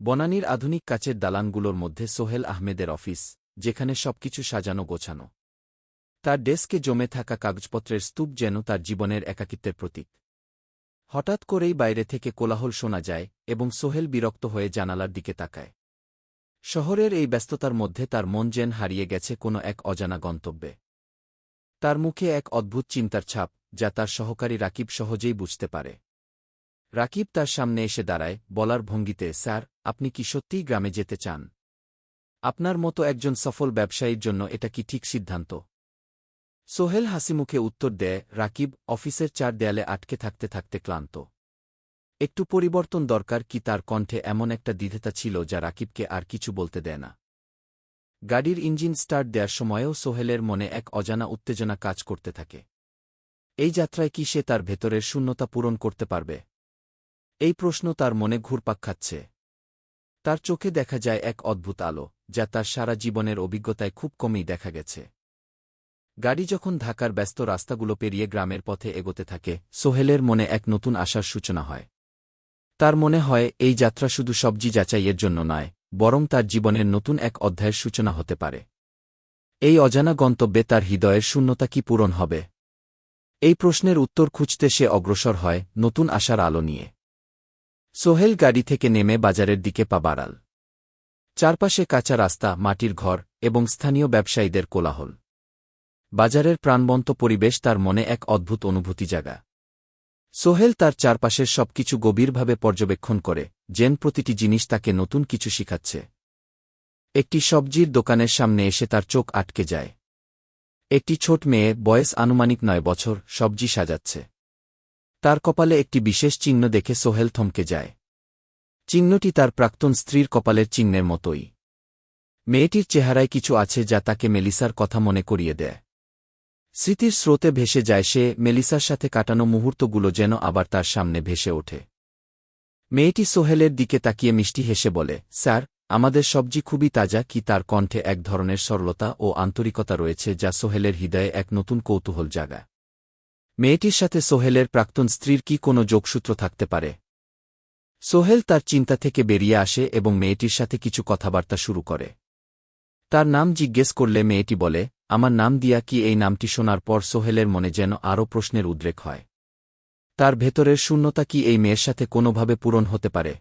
বনানীর আধুনিক কাচের দালানগুলোর মধ্যে সোহেল আহমেদের অফিস, যেখানে সবকিছু সাজানো গোছানো। তার ডেস্কে জমে থাকা কাগজপত্রের স্তূপ যেন তার জীবনের একাকিত্বের প্রতীক। হঠাৎ করেই বাইরে থেকে কোলাহল শোনা যায় এবং সোহেল বিরক্ত হয়ে জানালার দিকে তাকায়। শহরের এই ব্যস্ততার মধ্যে তার মন যেন হারিয়ে গেছে কোনো এক অজানা গন্তব্যে। তার মুখে এক অদ্ভুত চিন্তার ছাপ, যা তার সহকারী রাকিব সহজেই বুঝতে পারে। রাকিব তার সামনে এসে দাঁড়ায়, বলার ভঙ্গিতে, স্যার আপনি কি সত্যিই গ্রামে যেতে চান? আপনার মতো একজন সফল ব্যবসায়ীর জন্য এটা কি ঠিক সিদ্ধান্ত? সোহেল হাসিমুখে উত্তর দেয়, রাকিব, অফিসের চার দেয়ালে আটকে থাকতে থাকতে ক্লান্ত। একটু পরিবর্তন দরকার কি তার কণ্ঠে এমন একটা দ্বিধেতা ছিল যা রাকিবকে আর কিছু বলতে দেয় না। গাড়ির ইঞ্জিন স্টার্ট দেওয়ার সময়েও সোহেলের মনে এক অজানা উত্তেজনা কাজ করতে থাকে। এই যাত্রায় কি সে তার ভেতরের শূন্যতা পূরণ করতে পারবে? এই প্রশ্ন তার মনে ঘুরপাক খাচ্ছে। তার চোখে দেখা যায় এক অদ্ভুত আলো, যা তার সারা জীবনের অভিজ্ঞতায় খুব কমই দেখা গেছে। গাড়ি যখন ঢাকার ব্যস্ত রাস্তাগুলো পেরিয়ে গ্রামের পথে এগোতে থাকে, সোহেলের মনে এক নতুন আশার সূচনা হয়। তার মনে হয়, এই যাত্রা শুধু সবজি যাচাইয়ের জন্য নয়, বরং তার জীবনের নতুন এক অধ্যায়ের সূচনা হতে পারে। এই অজানা গন্তব্যে তার হৃদয়ের শূন্যতা কি পূরণ হবে? এই প্রশ্নের উত্তর খুঁজতে সে অগ্রসর হয় নতুন আশার আলো নিয়ে। সোহেল গাড়ি থেকে নেমে বাজারের দিকে পা বাড়াল। চারপাশে কাঁচা রাস্তা, মাটির ঘর এবং স্থানীয় ব্যবসায়ীদের কোলাহল। বাজারের প্রাণবন্ত পরিবেশ তার মনে এক অদ্ভুত অনুভূতি জাগা। সোহেল তার চারপাশের সবকিছু গভীরভাবে পর্যবেক্ষণ করে, যেন প্রতিটি জিনিস তাকে নতুন কিছু শিখাচ্ছে। একটি সবজির দোকানের সামনে এসে তার চোখ আটকে যায়। একটি ছোট মেয়ে, বয়স আনুমানিক নয় বছর, সবজি সাজাচ্ছে। তার কপালে একটি বিশেষ চিহ্ন দেখে সোহেল থমকে যায়। চিহ্নটি তার প্রাক্তন স্ত্রীর কপালের চিহ্নের মতোই। মেয়েটির চেহারায় কিছু আছে যা তাকে মেলিসার কথা মনে করিয়ে দেয়। স্মৃতির স্রোতে ভেসে যায় সে মেলিসার সাথে কাটানো মুহূর্তগুলো যেন আবার তার সামনে ভেসে ওঠে। মেয়েটি সোহেলের দিকে তাকিয়ে মিষ্টি হেসে বলে, স্যার, আমাদের সবজি খুবই তাজা কি তার কণ্ঠে এক ধরনের সরলতা ও আন্তরিকতা রয়েছে যা সোহেলের হৃদয়ে এক নতুন কৌতূহল জাগা মেয়েটির সাথে সোহেলের প্রাক্তন স্ত্রীর কি কোনো যোগসূত্র থাকতে পারে? সোহেল তার চিন্তা থেকে বেরিয়ে আসে এবং মেয়েটির সাথে কিছু কথাবার্তা শুরু করে। তার নাম জিজ্ঞেস করলে মেয়েটি বলে, আমার নাম দিয়া কি এই নামটি শোনার পর সোহেলের মনে যেন আরও প্রশ্নের উদ্রেক হয়? তার ভেতরের শূন্যতা কি এই মেয়ের সাথে কোনোভাবে পূরণ হতে পারে?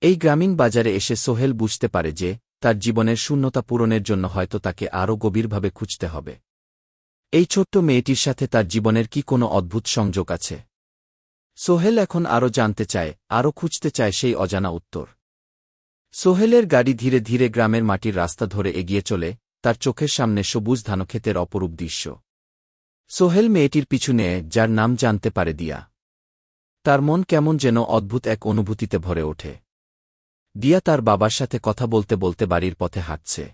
এই গ্রামীণ বাজারে এসে সোহেল বুঝতে পারে যে, তার জীবনের শূন্যতা পূরণের জন্য হয়তো তাকে আরও গভীরভাবে খুঁজতে হবে। এই ছোট্ট মেয়েটির সাথে তার জীবনের কি কোনো অদ্ভুত সংযোগ আছে? সোহেল এখন আরও জানতে চায়, আরও খুঁজতে চায় সেই অজানা উত্তর। সোহেলের গাড়ি ধীরে ধীরে গ্রামের মাটির রাস্তা ধরে এগিয়ে চলে, তার চোখের সামনে সবুজ ধানক্ষেতের অপরূপ দৃশ্য। সোহেল মেয়েটির পিছনে যার নাম জানতে পারে দিয়া। তার মন কেমন যেন অদ্ভুত এক অনুভূতিতে ভরে ওঠে। দিয়া তার বাবার সাথে কথা বলতে বলতে বাড়ির পথে হাঁটছে।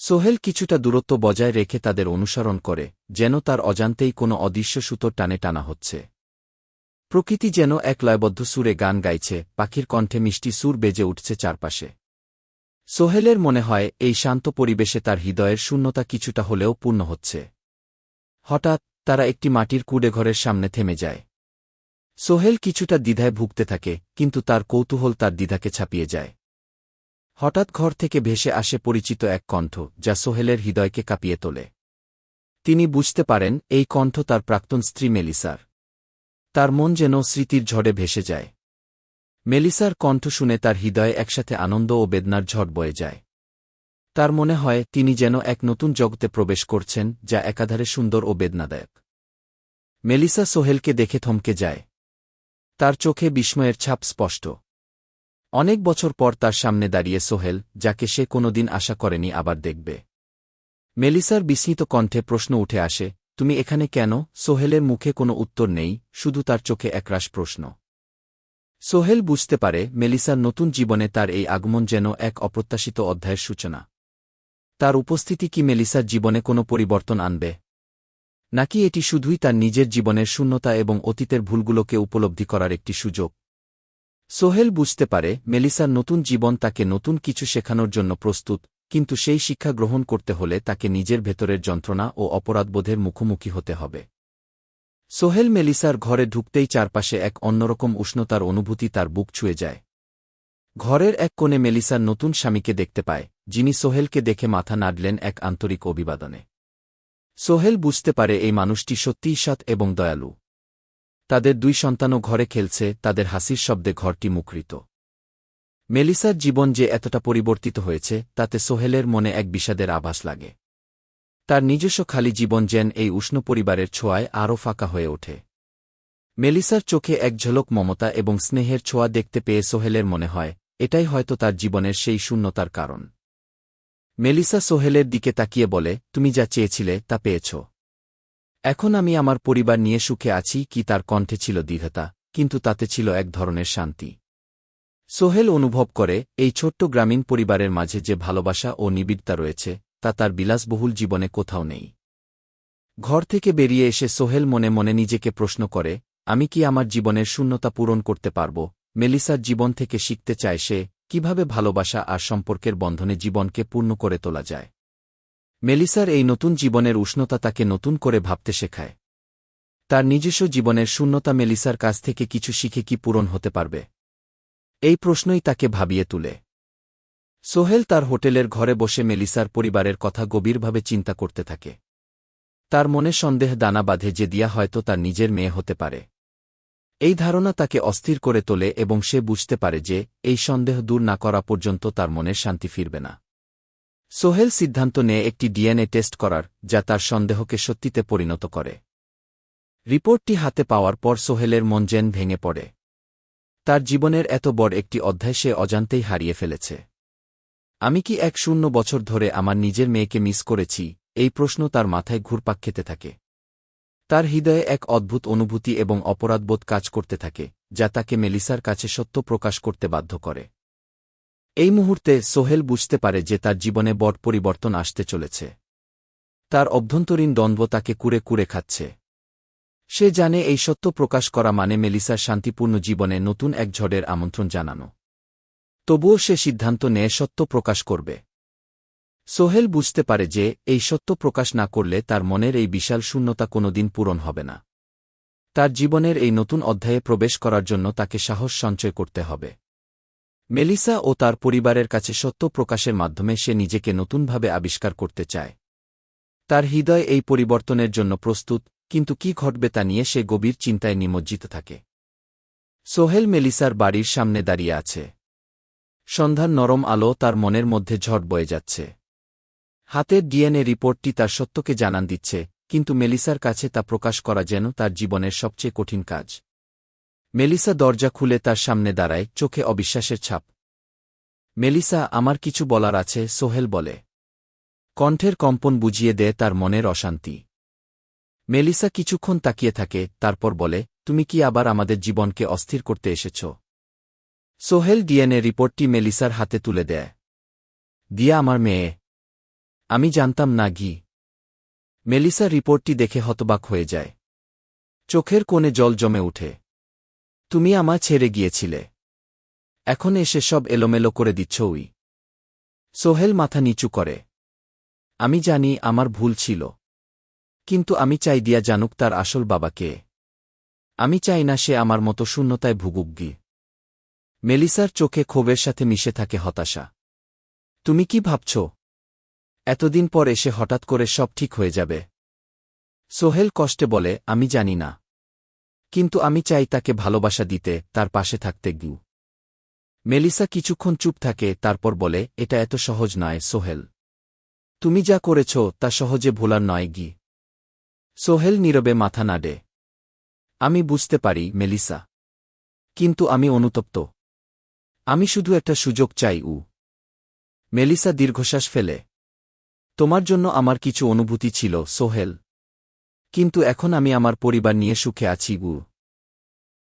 সোহেল কিছুটা দূরত্ব বজায় রেখে তাদের অনুসরণ করে, যেন তার অজান্তেই কোনো অদৃশ্য সুতোর টানে টানা হচ্ছে। প্রকৃতি যেন এক লয়বদ্ধ সুরে গান গাইছে, পাখির কণ্ঠে মিষ্টি সুর বেজে উঠছে চারপাশে। সোহেলের মনে হয়, এই শান্ত পরিবেশে তার হৃদয়ের শূন্যতা কিছুটা হলেও পূর্ণ হচ্ছে। হঠাৎ, তারা একটি মাটির কুড়েঘরের সামনে থেমে যায়। সোহেল কিছুটা দ্বিধায় ভুগতে থাকে, কিন্তু তার কৌতূহল তার দ্বিধাকে ছাপিয়ে যায়। হঠাৎ ঘর থেকে ভেসে আসে পরিচিত এক কণ্ঠ, যা সোহেলের হৃদয়কে কাঁপিয়ে তোলে। তিনি বুঝতে পারেন, এই কণ্ঠ তার প্রাক্তন স্ত্রী মেলিসার। তার মন যেন স্মৃতির ঝড়ে ভেসে যায়। মেলিসার কণ্ঠ শুনে তার হৃদয়ে একসাথে আনন্দ ও বেদনার ঝড় বয়ে যায়। তার মনে হয়, তিনি যেন এক নতুন জগতে প্রবেশ করছেন, যা একাধারে সুন্দর ও বেদনাদায়ক। মেলিসা সোহেলকে দেখে থমকে যায়। তার চোখে বিস্ময়ের ছাপ স্পষ্ট। অনেক বছর পর তার সামনে দাঁড়িয়ে সোহেল, যাকে সে কোনোদিন আশা করেনি, আবার দেখবে। মেলিসার বিস্মিত কণ্ঠে প্রশ্ন উঠে আসে, তুমি এখানে কেন? সোহেলের মুখে কোনো উত্তর নেই, শুধু তার চোখে একরাশ প্রশ্ন। সোহেল বুঝতে পারে, মেলিসার নতুন জীবনে তার এই আগমন যেন এক অপ্রত্যাশিত অধ্যায়ের সূচনা। তার উপস্থিতি কি মেলিসার জীবনে কোনো পরিবর্তন আনবে? নাকি এটি শুধুই তার নিজের জীবনের শূন্যতা এবং অতীতের ভুলগুলোকে উপলব্ধি করার একটি সুযোগ? সোহেল বুঝতে পারে মেলিসার নতুন জীবন তাকে নতুন কিছু শেখানোর জন্য প্রস্তুত, কিন্তু সেই শিক্ষা গ্রহণ করতে হলে তাকে নিজের ভেতরের যন্ত্রণা ও অপরাধবোধের মুখোমুখি হতে হবে। সোহেল মেলিসার ঘরে ঢুকতেই চারপাশে এক অন্যরকম উষ্ণতার অনুভূতি তার বুক ছুঁয়ে যায়। ঘরের এক কোণে মেলিসার নতুন স্বামীকে দেখতে পায়, যিনি সোহেলকে দেখে মাথা নাড়লেন এক আন্তরিক অভিবাদনে। সোহেল বুঝতে পারে এই মানুষটি সত্যিই সৎ এবং দয়ালু। তাদের দুই সন্তানও ঘরে খেলছে, তাদের হাসির শব্দে ঘরটি মুখরিত। মেলিসার জীবন যে এতটা পরিবর্তিত হয়েছে, তাতে সোহেলের মনে এক বিষাদের আভাস লাগে। তার নিজস্ব খালি জীবন যেন এই উষ্ণ পরিবারের ছোঁয়ায় আরও ফাঁকা হয়ে ওঠে। মেলিসার চোখে এক ঝলক মমতা এবং স্নেহের ছোঁয়া দেখতে পেয়ে সোহেলের মনে হয়, এটাই হয়তো তার জীবনের সেই শূন্যতার কারণ। মেলিসা সোহেলের দিকে তাকিয়ে বলে, তুমি যা চেয়েছিলে, তা পেয়েছ। এখন আমি আমার পরিবার নিয়ে সুখে আছি কি তার কণ্ঠে ছিল দৃঢ়তা, কিন্তু তাতে ছিল এক ধরনের শান্তি। সোহেল অনুভব করে, এই ছোট্ট গ্রামীণ পরিবারের মাঝে যে ভালোবাসা ও নিবিড়তা রয়েছে, তা তার বিলাসবহুল জীবনে কোথাও নেই। ঘর থেকে বেরিয়ে এসে সোহেল মনে মনে নিজেকে প্রশ্ন করে, আমি কি আমার জীবনের শূন্যতা পূরণ করতে পারব? মেলিসার জীবন থেকে শিখতে চায় সে, কীভাবে ভালোবাসা আর সম্পর্কের বন্ধনে জীবনকে পূর্ণ করে তোলা যায়। মেলিসার এই নতুন জীবনের উষ্ণতা তাকে নতুন করে ভাবতে শেখায়। তার নিজস্ব জীবনের শূন্যতা মেলিসার কাছ থেকে কিছু শিখে কি পূরণ হতে পারবে? এই প্রশ্নই তাকে ভাবিয়ে তুলে। সোহেল তার হোটেলের ঘরে বসে মেলিসার পরিবারের কথা গভীরভাবে চিন্তা করতে থাকে। তার মনে সন্দেহ দানা বাঁধে যে দিয়া হয়তো তার নিজের মেয়ে হতে পারে। এই ধারণা তাকে অস্থির করে তোলে এবং সে বুঝতে পারে যে, এই সন্দেহ দূর না করা পর্যন্ত তার মনের শান্তি ফিরবে না। সোহেল সিদ্ধান্ত নেয় একটি ডিএনএ টেস্ট করার, যা তার সন্দেহকে সত্যিতে পরিণত করে। রিপোর্টটি হাতে পাওয়ার পর সোহেলের মন যেন ভেঙে পড়ে। তার জীবনের এত বড় একটি অধ্যায় সে অজান্তেই হারিয়ে ফেলেছে। আমি কি এক শূন্য বছর ধরে আমার নিজের মেয়েকে মিস করেছি? এই প্রশ্ন তার মাথায় ঘুরপাক খেতে থাকে। তার হৃদয়ে এক অদ্ভুত অনুভূতি এবং অপরাধবোধ কাজ করতে থাকে, যা তাকে মেলিসার কাছে সত্য প্রকাশ করতে বাধ্য করে। এই মুহূর্তে সোহেল বুঝতে পারে যে তার জীবনে বট পরিবর্তন আসতে চলেছে। তার অভ্যন্তরীণ দ্বন্দ্ব তাকে কুরে কুরে খাচ্ছে। সে জানে এই সত্য প্রকাশ করা মানে মেলিসার শান্তিপূর্ণ জীবনে নতুন এক ঝড়ের আমন্ত্রণ জানানো। তবুও সে সিদ্ধান্ত নেয় সত্য প্রকাশ করবে। সোহেল বুঝতে পারে যে এই সত্য প্রকাশ না করলে তার মনের এই বিশাল শূন্যতা কোনোদিন পূরণ হবে না। তার জীবনের এই নতুন অধ্যায়ে প্রবেশ করার জন্য তাকে সাহস সঞ্চয় করতে হবে। মেলিসা ও তার পরিবারের কাছে সত্য প্রকাশের মাধ্যমে সে নিজেকে নতুনভাবে আবিষ্কার করতে চায়। তার হৃদয় এই পরিবর্তনের জন্য প্রস্তুত, কিন্তু কি ঘটবে তা নিয়ে সে গভীর চিন্তায় নিমজ্জিত থাকে। সোহেল মেলিসার বাড়ির সামনে দাঁড়িয়ে আছে। সন্ধ্যার নরম আলো তার মনের মধ্যে ঝড় বয়ে যাচ্ছে। হাতের ডিএনএ রিপোর্টটি তার সত্যকে জানান দিচ্ছে, কিন্তু মেলিসার কাছে তা প্রকাশ করা যেন তার জীবনের সবচেয়ে কঠিন কাজ। মেলিসা দরজা খুলে তার সামনে দাঁড়ায়, চোখে অবিশ্বাসের ছাপ। মেলিসা, আমার কিছু বলার আছে, সোহেল বলে। কণ্ঠের কম্পন বুঝিয়ে দেয় তার মনের অশান্তি। মেলিসা কিছুক্ষণ তাকিয়ে থাকে, তারপর বলে, তুমি কি আবার আমাদের জীবনকে অস্থির করতে এসেছ? সোহেল ডিএনএ রিপোর্টটি মেলিসার হাতে তুলে দেয়। দিয়া আমার মেয়ে। আমি জানতাম না ঘি। মেলিসা রিপোর্টটি দেখে হতবাক হয়ে যায়। চোখের কোণে জল জমে উঠে তুমি আমা ছেড়ে গিয়েছিলে। এখন এসে সব এলোমেলো করে দিচ্ছ উই। সোহেল মাথা নিচু করে। আমি জানি আমার ভুল ছিল। কিন্তু আমি চাই দিয়া জানুক তার আসল বাবাকে আমি চাই না সে আমার মতো শূন্যতায় ভুগুক গি। মেলিসার চোখে ক্ষোভের সাথে মিশে থাকে হতাশা। তুমি কি ভাবছ? এতদিন পর এসে হঠাৎ করে সব ঠিক হয়ে যাবে। সোহেল কষ্টে বলে, আমি জানি না। কিন্তু আমি চাই তাকে ভালোবাসা দিতে, তার পাশে থাকতে গিউ। মেলিসা কিছুক্ষণ চুপ থাকে, তারপর বলে, এটা এত সহজ নয়, সোহেল। তুমি যা করেছ, তা সহজে ভোলার নয়, গি। সোহেল নীরবে মাথা নাড়ে। আমি বুঝতে পারি, মেলিসা। কিন্তু আমি অনুতপ্ত। আমি শুধু একটা সুযোগ চাই, উ। মেলিসা দীর্ঘশ্বাস ফেলে। তোমার জন্য আমার কিছু অনুভূতি ছিল, সোহেল। কিন্তু এখন আমি আমার পরিবার নিয়ে সুখে আছি, গু।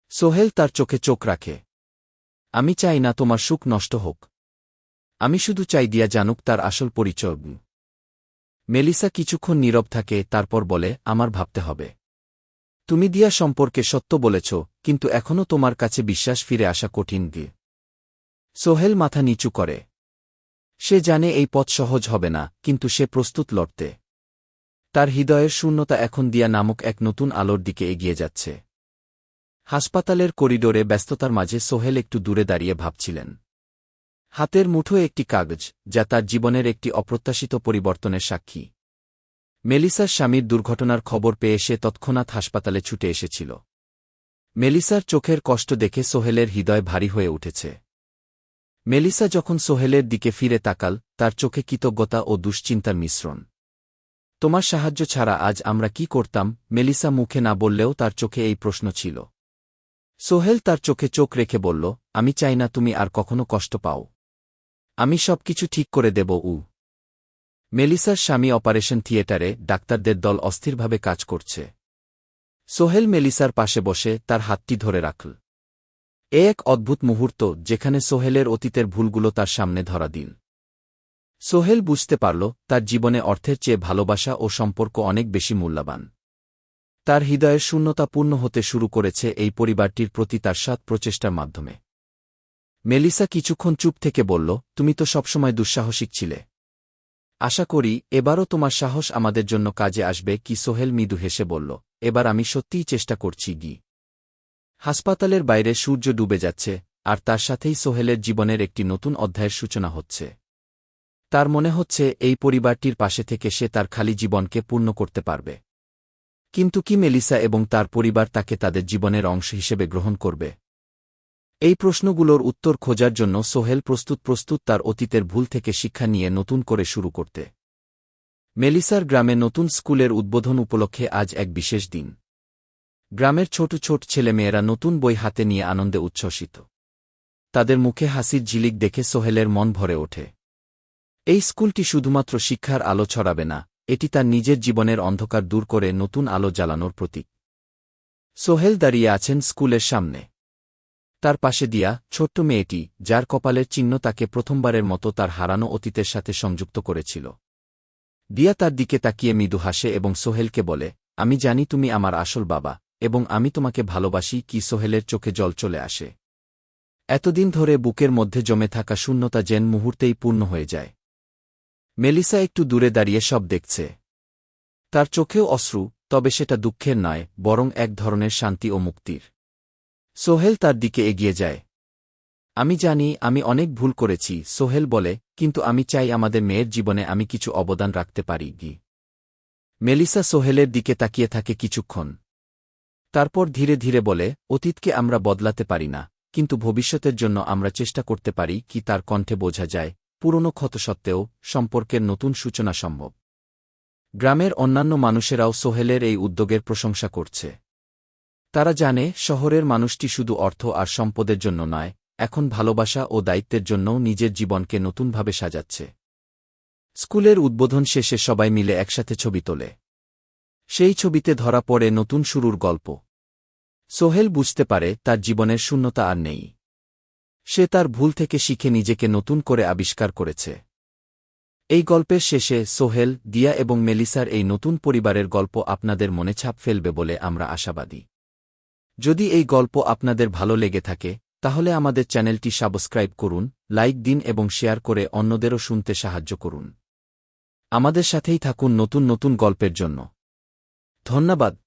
সোহেল তার চোখে চোখ রাখে। আমি চাই না তোমার সুখ নষ্ট হোক। আমি শুধু চাই দিয়া জানুক তার আসল পরিচয় মেলিসা কিছুক্ষণ নীরব থাকে, তারপর বলে, আমার ভাবতে হবে। তুমি দিয়া সম্পর্কে সত্য বলেছ, কিন্তু এখনও তোমার কাছে বিশ্বাস ফিরে আসা কঠিন, গে। সোহেল মাথা নিচু করে। সে জানে এই পথ সহজ হবে না, কিন্তু সে প্রস্তুত লড়তে। তার হৃদয়ের শূন্যতা এখন দিয়া নামক এক নতুন আলোর দিকে এগিয়ে যাচ্ছে। হাসপাতালের করিডোরে ব্যস্ততার মাঝে সোহেল একটু দূরে দাঁড়িয়ে ভাবছিলেন। হাতের মুঠো একটি কাগজ, যা তার জীবনের একটি অপ্রত্যাশিত পরিবর্তনের সাক্ষী। মেলিসার স্বামীর দুর্ঘটনার খবর পেয়ে সে তৎক্ষণাৎ হাসপাতালে ছুটে এসেছিল। মেলিসার চোখের কষ্ট দেখে সোহেলের হৃদয় ভারী হয়ে উঠেছে। মেলিসা যখন সোহেলের দিকে ফিরে তাকাল, তার চোখে কৃতজ্ঞতা ও দুশ্চিন্তার মিশ্রণ। তোমার সাহায্য ছাড়া আজ আমরা কি করতাম? মেলিসা মুখে না বললেও তার চোখে এই প্রশ্ন ছিল। সোহেল তার চোখে চোখ রেখে বলল, আমি চাই না তুমি আর কখনো কষ্ট পাও। আমি সব কিছু ঠিক করে দেব, উ। মেলিসার স্বামী অপারেশন থিয়েটারে ডাক্তারদের দল অস্থিরভাবে কাজ করছে। সোহেল মেলিসার পাশে বসে তার হাতটি ধরে রাখল। এ এক অদ্ভুত মুহূর্ত যেখানে সোহেলের অতীতের ভুলগুলো তার সামনে ধরা দিল সোহেল বুঝতে পারল, তার জীবনে অর্থের চেয়ে ভালোবাসা ও সম্পর্ক অনেক বেশি মূল্যবান। তার হৃদয়ের শূন্যতা পূর্ণ হতে শুরু করেছে এই পরিবারটির প্রতি তার সাত প্রচেষ্টার মাধ্যমে। মেলিসা কিছুক্ষণ চুপ থেকে বলল, তুমি তো সবসময় দুঃসাহসিক ছিলে। আশা করি, এবারও তোমার সাহস আমাদের জন্য কাজে আসবে, কি সোহেল মৃদু হেসে বলল, এবার আমি সত্যিই চেষ্টা করছি, গি। হাসপাতালের বাইরে সূর্য ডুবে যাচ্ছে, আর তার সাথেই সোহেলের জীবনের একটি নতুন অধ্যায়ের সূচনা হচ্ছে। তার মনে হচ্ছে এই পরিবারটির পাশে থেকে সে তার খালি জীবনকে পূর্ণ করতে পারবে। কিন্তু কি মেলিসা এবং তার পরিবার তাকে তাদের জীবনের অংশ হিসেবে গ্রহণ করবে? এই প্রশ্নগুলোর উত্তর খোঁজার জন্য সোহেল প্রস্তুত প্রস্তুত তার অতীতের ভুল থেকে শিক্ষা নিয়ে নতুন করে শুরু করতে। মেলিসার গ্রামে নতুন স্কুলের উদ্বোধন উপলক্ষে আজ এক বিশেষ দিন। গ্রামের ছোট ছোট ছেলেমেয়েরা নতুন বই হাতে নিয়ে আনন্দে উচ্ছ্বসিত। তাদের মুখে হাসির ঝিলিক দেখে সোহেলের মন ভরে ওঠে। এই স্কুলটি শুধুমাত্র শিক্ষার আলো ছড়াবে না, এটি তার নিজের জীবনের অন্ধকার দূর করে নতুন আলো জ্বালানোর প্রতীক। সোহেল দাঁড়িয়ে আছেন স্কুলের সামনে। তার পাশে দিয়া, ছোট্ট মেয়েটি, যার কপালের চিহ্ন তাকে প্রথমবারের মতো তার হারানো অতীতের সাথে সংযুক্ত করেছিল। দিয়া তার দিকে তাকিয়ে মৃদু হাসে এবং সোহেলকে বলে, আমি জানি তুমি আমার আসল বাবা, এবং আমি তোমাকে ভালোবাসি কি সোহেলের চোখে জল চলে আসে। এতদিন ধরে বুকের মধ্যে জমে থাকা শূন্যতা যেন মুহূর্তেই পূর্ণ হয়ে যায়। মেলিসা একটু দূরে দাঁড়িয়ে সব দেখছে। তার চোখেও অশ্রু, তবে সেটা দুঃখের নয়, বরং এক ধরনের শান্তি ও মুক্তির। সোহেল তার দিকে এগিয়ে যায়। আমি জানি, আমি অনেক ভুল করেছি, সোহেল বলে, কিন্তু আমি চাই আমাদের মেয়ের জীবনে আমি কিছু অবদান রাখতে পারি, গি। মেলিসা সোহেলের দিকে তাকিয়ে থাকে কিছুক্ষণ। তারপর ধীরে ধীরে বলে, অতীতকে আমরা বদলাতে পারি না, কিন্তু ভবিষ্যতের জন্য আমরা চেষ্টা করতে পারি, কি তার কণ্ঠে বোঝা যায় পুরনো ক্ষত সত্ত্বেও সম্পর্কের নতুন সূচনা সম্ভব। গ্রামের অন্যান্য মানুষেরাও সোহেলের এই উদ্যোগের প্রশংসা করছে। তারা জানে, শহরের মানুষটি শুধু অর্থ আর সম্পদের জন্য নয়, এখন ভালোবাসা ও দায়িত্বের জন্যও নিজের জীবনকে নতুনভাবে সাজাচ্ছে। স্কুলের উদ্বোধন শেষে সবাই মিলে একসাথে ছবি তোলে। সেই ছবিতে ধরা পড়ে নতুন শুরুর গল্প। সোহেল বুঝতে পারে তার জীবনের শূন্যতা আর নেই। সে তার ভুল থেকে শিখে নিজেকে নতুন করে আবিষ্কার করেছে। এই গল্পের শেষে সোহেল, দিয়া এবং মেলিসার এই নতুন পরিবারের গল্প আপনাদের মনে ছাপ ফেলবে বলে আমরা আশাবাদী। যদি এই গল্প আপনাদের ভালো লেগে থাকে, তাহলে আমাদের চ্যানেলটি সাবস্ক্রাইব করুন, লাইক দিন এবং শেয়ার করে অন্যদেরও শুনতে সাহায্য করুন। আমাদের সাথেই থাকুন নতুন নতুন গল্পের জন্য। ধন্যবাদ।